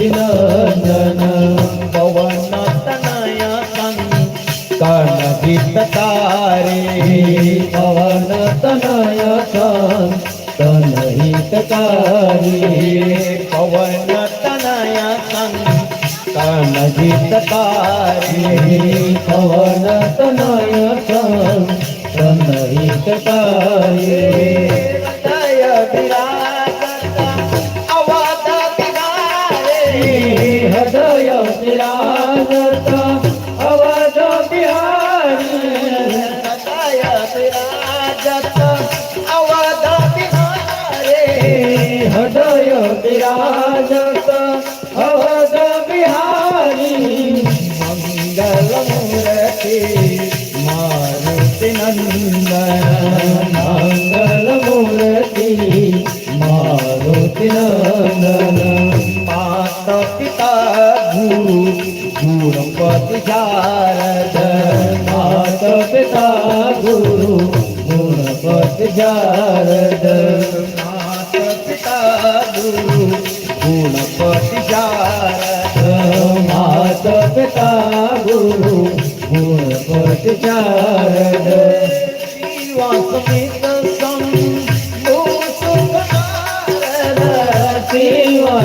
अभिनंदन पवनतनया संगी कानगीत तारे पवनतनया सं तनहितकारी पवनतनया संगी कानगीत तारे पवनतनया सं तनहितकारी માત પિતા ગુરુ ગુણપતિ જારદ માત પિતા ગુરુ ગુણપતિ જારદ માત પિતા ગુરુ ગુણપતિ જારદ માત પિતા ગુરુ ગુણપતિ જારદ શિવાસમિત સંભુ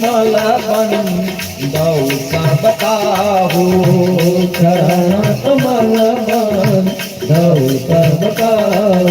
कमल बन गौ सबताहु चरण कमल बन गौ सबताहु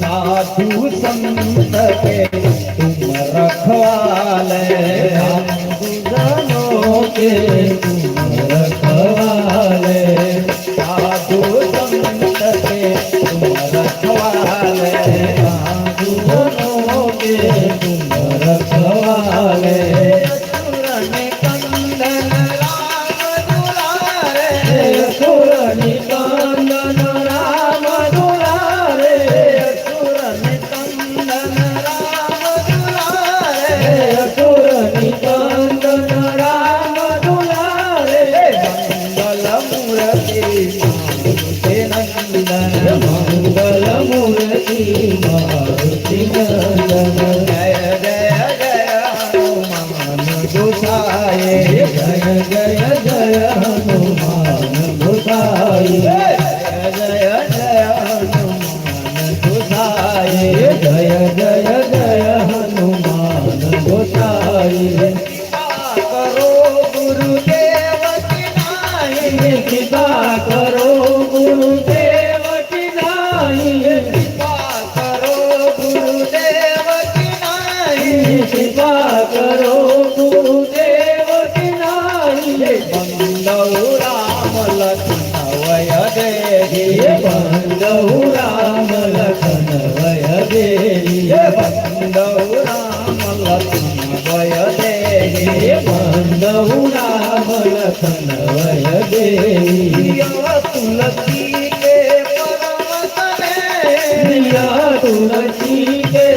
સાધુ સંત કે તુમ રખવાલે સાધુજનો કે તુમ રખવાલે સાધુ સંત કે તુમ રખવાલે ગોસાએ જય જય જય હનુમાન ગોસાઈ. જય જય જય હનુમાન ગોસાએ જય જય જય બંદૌ રામ લખન વય હે બંધુ રામ લખન વય હે બંદૌ રામ લખન વય હે બંધુ રામ લખન વય દેહી તુલસી કે પરમ તને તુલસી કે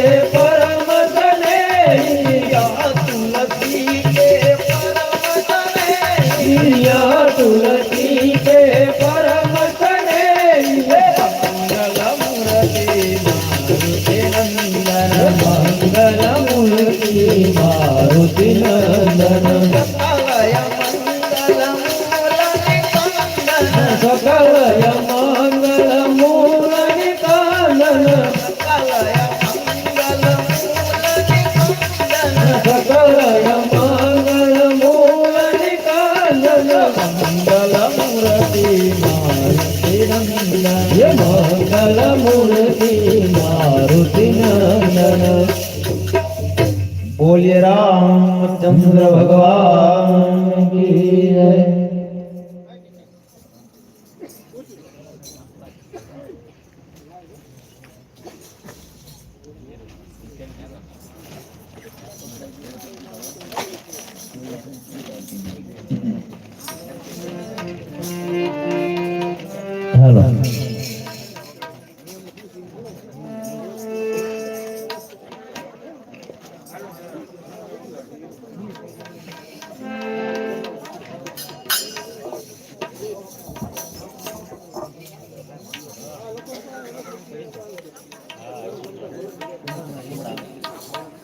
ಸಕಲಯ ಮಂಗಳ ಮೂಲನಿ ಕಾನನ ಸಕಲಯ ಮಂಗಳ ಮೂಲನಿ ಕಾನನ ಸಕಲಯ ಮಂಗಳ ಮೂಲನಿ ಕಾನನ ಮಂಗಳ ಮೂರ್ತಿ ಮಾರುತಿ ನಂದನ ಮಂಗಳ ಮೂರ್ತಿ ಮಾರುತಿ ನಂದನ बोलिए रामचंद्र भगवान की जय 太了。